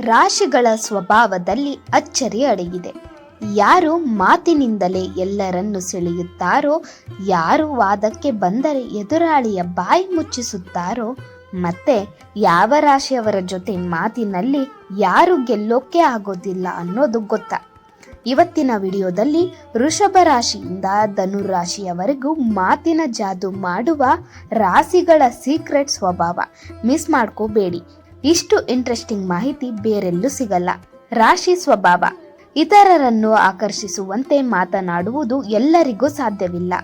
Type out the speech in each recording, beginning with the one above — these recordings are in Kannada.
ರಾಶಿಗಳ ಸ್ವಭಾವದಲ್ಲಿ ಅಚ್ಚರಿ ಅಡಗಿದೆ. ಯಾರು ಮಾತಿನಿಂದಲೇ ಎಲ್ಲರನ್ನು ಸೆಳೆಯುತ್ತಾರೋ, ಯಾರು ವಾದಕ್ಕೆ ಬಂದರೆ ಎದುರಾಳಿಯ ಬಾಯಿ ಮುಚ್ಚಿಸುತ್ತಾರೋ, ಮತ್ತೆ ಯಾವ ರಾಶಿಯವರ ಜೊತೆ ಮಾತಿನಲ್ಲಿ ಯಾರು ಗೆಲ್ಲೋಕೆ ಆಗೋದಿಲ್ಲ ಅನ್ನೋದು ಗೊತ್ತ. ಇವತ್ತಿನ ವಿಡಿಯೋದಲ್ಲಿ ವೃಷಭ ರಾಶಿಯಿಂದ ಧನು ರಾಶಿಯವರೆಗೂ ಮಾತಿನ ಜಾದು ಮಾಡುವ ರಾಶಿಗಳ ಸೀಕ್ರೆಟ್ ಸ್ವಭಾವ. ಮಿಸ್ ಮಾಡ್ಕೋಬೇಡಿ. ಇಷ್ಟು ಇಂಟ್ರೆಸ್ಟಿಂಗ್ ಮಾಹಿತಿ ಬೇರೆಲ್ಲೂ ಸಿಗಲ್ಲ. ರಾಶಿ ಸ್ವಭಾವ. ಇತರರನ್ನು ಆಕರ್ಷಿಸುವಂತೆ ಮಾತನಾಡುವುದು ಎಲ್ಲರಿಗೂ ಸಾಧ್ಯವಿಲ್ಲ.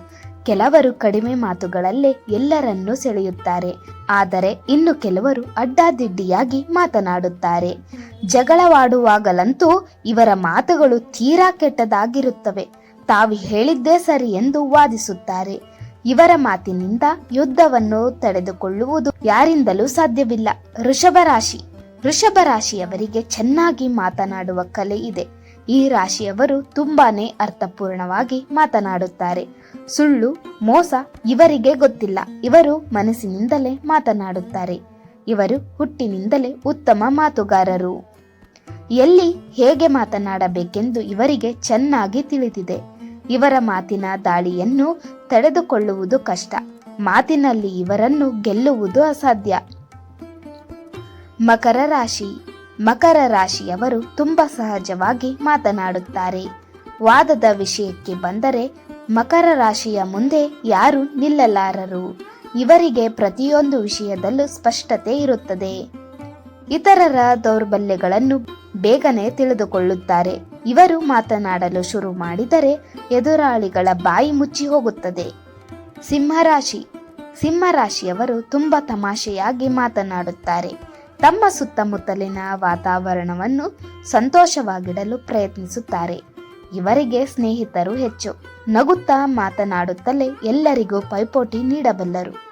ಕೆಲವರು ಕಡಿಮೆ ಮಾತುಗಳಲ್ಲೇ ಎಲ್ಲರನ್ನೂ ಸೆಳೆಯುತ್ತಾರೆ. ಆದರೆ ಇನ್ನು ಕೆಲವರು ಅಡ್ಡಾದಿಡ್ಡಿಯಾಗಿ ಮಾತನಾಡುತ್ತಾರೆ. ಜಗಳವಾಡುವಾಗಲಂತೂ ಇವರ ಮಾತುಗಳು ತೀರಾ ಕೆಟ್ಟದಾಗಿರುತ್ತವೆ. ತಾವು ಹೇಳಿದ್ದೇ ಸರಿ ಎಂದು ವಾದಿಸುತ್ತಾರೆ. ಇವರ ಮಾತಿನಿಂದ ಯುದ್ಧವನ್ನು ತಡೆದುಕೊಳ್ಳುವುದು ಯಾರಿಂದಲೂ ಸಾಧ್ಯವಿಲ್ಲ. ವೃಷಭ ರಾಶಿ. ವೃಷಭ ರಾಶಿಯವರಿಗೆ ಚೆನ್ನಾಗಿ ಮಾತನಾಡುವ ಕಲೆ ಇದೆ. ಈ ರಾಶಿಯವರು ತುಂಬಾನೇ ಅರ್ಥಪೂರ್ಣವಾಗಿ ಮಾತನಾಡುತ್ತಾರೆ. ಸುಳ್ಳು, ಮೋಸ ಇವರಿಗೆ ಗೊತ್ತಿಲ್ಲ. ಇವರು ಮನಸ್ಸಿನಿಂದಲೇ ಮಾತನಾಡುತ್ತಾರೆ. ಇವರು ಹುಟ್ಟಿನಿಂದಲೇ ಉತ್ತಮ ಮಾತುಗಾರರು. ಎಲ್ಲಿ ಹೇಗೆ ಮಾತನಾಡಬೇಕೆಂದು ಇವರಿಗೆ ಚೆನ್ನಾಗಿ ತಿಳಿದಿದೆ. ಇವರ ಮಾತಿನ ದಾಳಿಯನ್ನು ತಡೆದುಕೊಳ್ಳುವುದು ಕಷ್ಟ. ಮಾತಿನಲ್ಲಿ ಇವರನ್ನು ಗೆಲ್ಲುವುದು ಅಸಾಧ್ಯ. ಮಕರ ರಾಶಿ. ಮಕರ ರಾಶಿಯವರು ತುಂಬ ಸಹಜವಾಗಿ ಮಾತನಾಡುತ್ತಾರೆ. ವಾದದ ವಿಷಯಕ್ಕೆ ಬಂದರೆ ಮಕರ ರಾಶಿಯ ಮುಂದೆ ಯಾರು ನಿಲ್ಲಲಾರರು. ಇವರಿಗೆ ಪ್ರತಿಯೊಂದು ವಿಷಯದಲ್ಲೂ ಸ್ಪಷ್ಟತೆ ಇರುತ್ತದೆ. ಇತರರ ದೌರ್ಬಲ್ಯಗಳನ್ನು ಬೇಗನೆ ತಿಳಿದುಕೊಳ್ಳುತ್ತಾರೆ. ಇವರು ಮಾತನಾಡಲು ಶುರು ಮಾಡಿದರೆ ಎದುರಾಳಿಗಳ ಬಾಯಿ ಮುಚ್ಚಿ ಹೋಗುತ್ತದೆ. ಸಿಂಹರಾಶಿ. ಸಿಂಹರಾಶಿಯವರು ತುಂಬಾ ತಮಾಷೆಯಾಗಿ ಮಾತನಾಡುತ್ತಾರೆ. ತಮ್ಮ ಸುತ್ತಮುತ್ತಲಿನ ವಾತಾವರಣವನ್ನು ಸಂತೋಷವಾಗಿಡಲು ಪ್ರಯತ್ನಿಸುತ್ತಾರೆ. ಇವರಿಗೆ ಸ್ನೇಹಿತರು ಹೆಚ್ಚು. ನಗುತ್ತಾ ಮಾತನಾಡುತ್ತಲೇ ಎಲ್ಲರಿಗೂ ಪೈಪೋಟಿ ನೀಡಬಲ್ಲರು.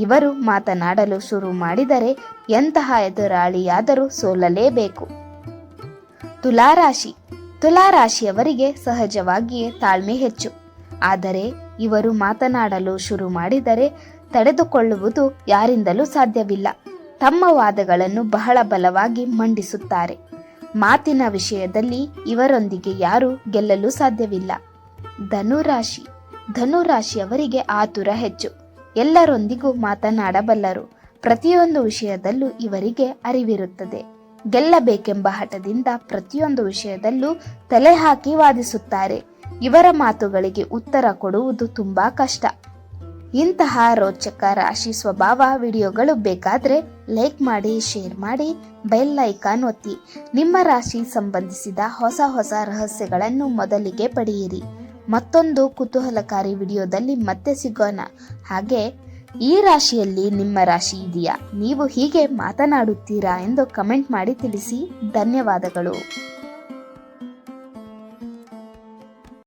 ಇವರು ಮಾತನಾಡಲು ಶುರು ಮಾಡಿದರೆ ಎಂತಹ ಎದುರಾಳಿಯಾದರೂ ಸೋಲಲೇಬೇಕು. ತುಲಾರಾಶಿ. ತುಲಾರಾಶಿಯವರಿಗೆ ಸಹಜವಾಗಿಯೇ ತಾಳ್ಮೆ ಹೆಚ್ಚು. ಆದರೆ ಇವರು ಮಾತನಾಡಲು ಶುರು ಮಾಡಿದರೆ ತಡೆದುಕೊಳ್ಳುವುದು ಯಾರಿಂದಲೂ ಸಾಧ್ಯವಿಲ್ಲ. ತಮ್ಮ ವಾದಗಳನ್ನು ಬಹಳ ಬಲವಾಗಿ ಮಂಡಿಸುತ್ತಾರೆ. ಮಾತಿನ ವಿಷಯದಲ್ಲಿ ಇವರೊಂದಿಗೆ ಯಾರೂ ಗೆಲ್ಲಲು ಸಾಧ್ಯವಿಲ್ಲ. ಧನುರಾಶಿ. ಧನುರಾಶಿಯವರಿಗೆ ಆತುರ ಹೆಚ್ಚು. ಎಲ್ಲರೊಂದಿಗೂ ಮಾತನಾಡಬಲ್ಲರು. ಪ್ರತಿಯೊಂದು ವಿಷಯದಲ್ಲೂ ಇವರಿಗೆ ಅರಿವಿರುತ್ತದೆ. ಗೆಲ್ಲಬೇಕೆಂಬ ಹಠದಿಂದ ಪ್ರತಿಯೊಂದು ವಿಷಯದಲ್ಲೂ ತಲೆ ಹಾಕಿ ವಾದಿಸುತ್ತಾರೆ. ಇವರ ಮಾತುಗಳಿಗೆ ಉತ್ತರ ಕೊಡುವುದು ತುಂಬಾ ಕಷ್ಟ. ಇಂತಹ ರೋಚಕ ರಾಶಿ ಸ್ವಭಾವ ವಿಡಿಯೋಗಳು ಬೇಕಾದ್ರೆ ಲೈಕ್ ಮಾಡಿ, ಶೇರ್ ಮಾಡಿ, ಬೆಲ್ ಐಕಾನ್ ಒತ್ತಿ. ನಿಮ್ಮ ರಾಶಿ ಸಂಬಂಧಿಸಿದ ಹೊಸ ಹೊಸ ರಹಸ್ಯಗಳನ್ನು ಮೊದಲಿಗೆ ಪಡೆಯಿರಿ. ಮತ್ತೊಂದು ಕುತೂಹಲಕಾರಿ ವಿಡಿಯೋದಲ್ಲಿ ಮತ್ತೆ ಸಿಗೋಣ. ಹಾಗೆ, ಈ ರಾಶಿಯಲ್ಲಿ ನಿಮ್ಮ ರಾಶಿ ಇದೆಯಾ? ನೀವು ಹೀಗೆ ಮಾತನಾಡುತ್ತೀರಾ ಎಂದು ಕಮೆಂಟ್ ಮಾಡಿ ತಿಳಿಸಿ. ಧನ್ಯವಾದಗಳು.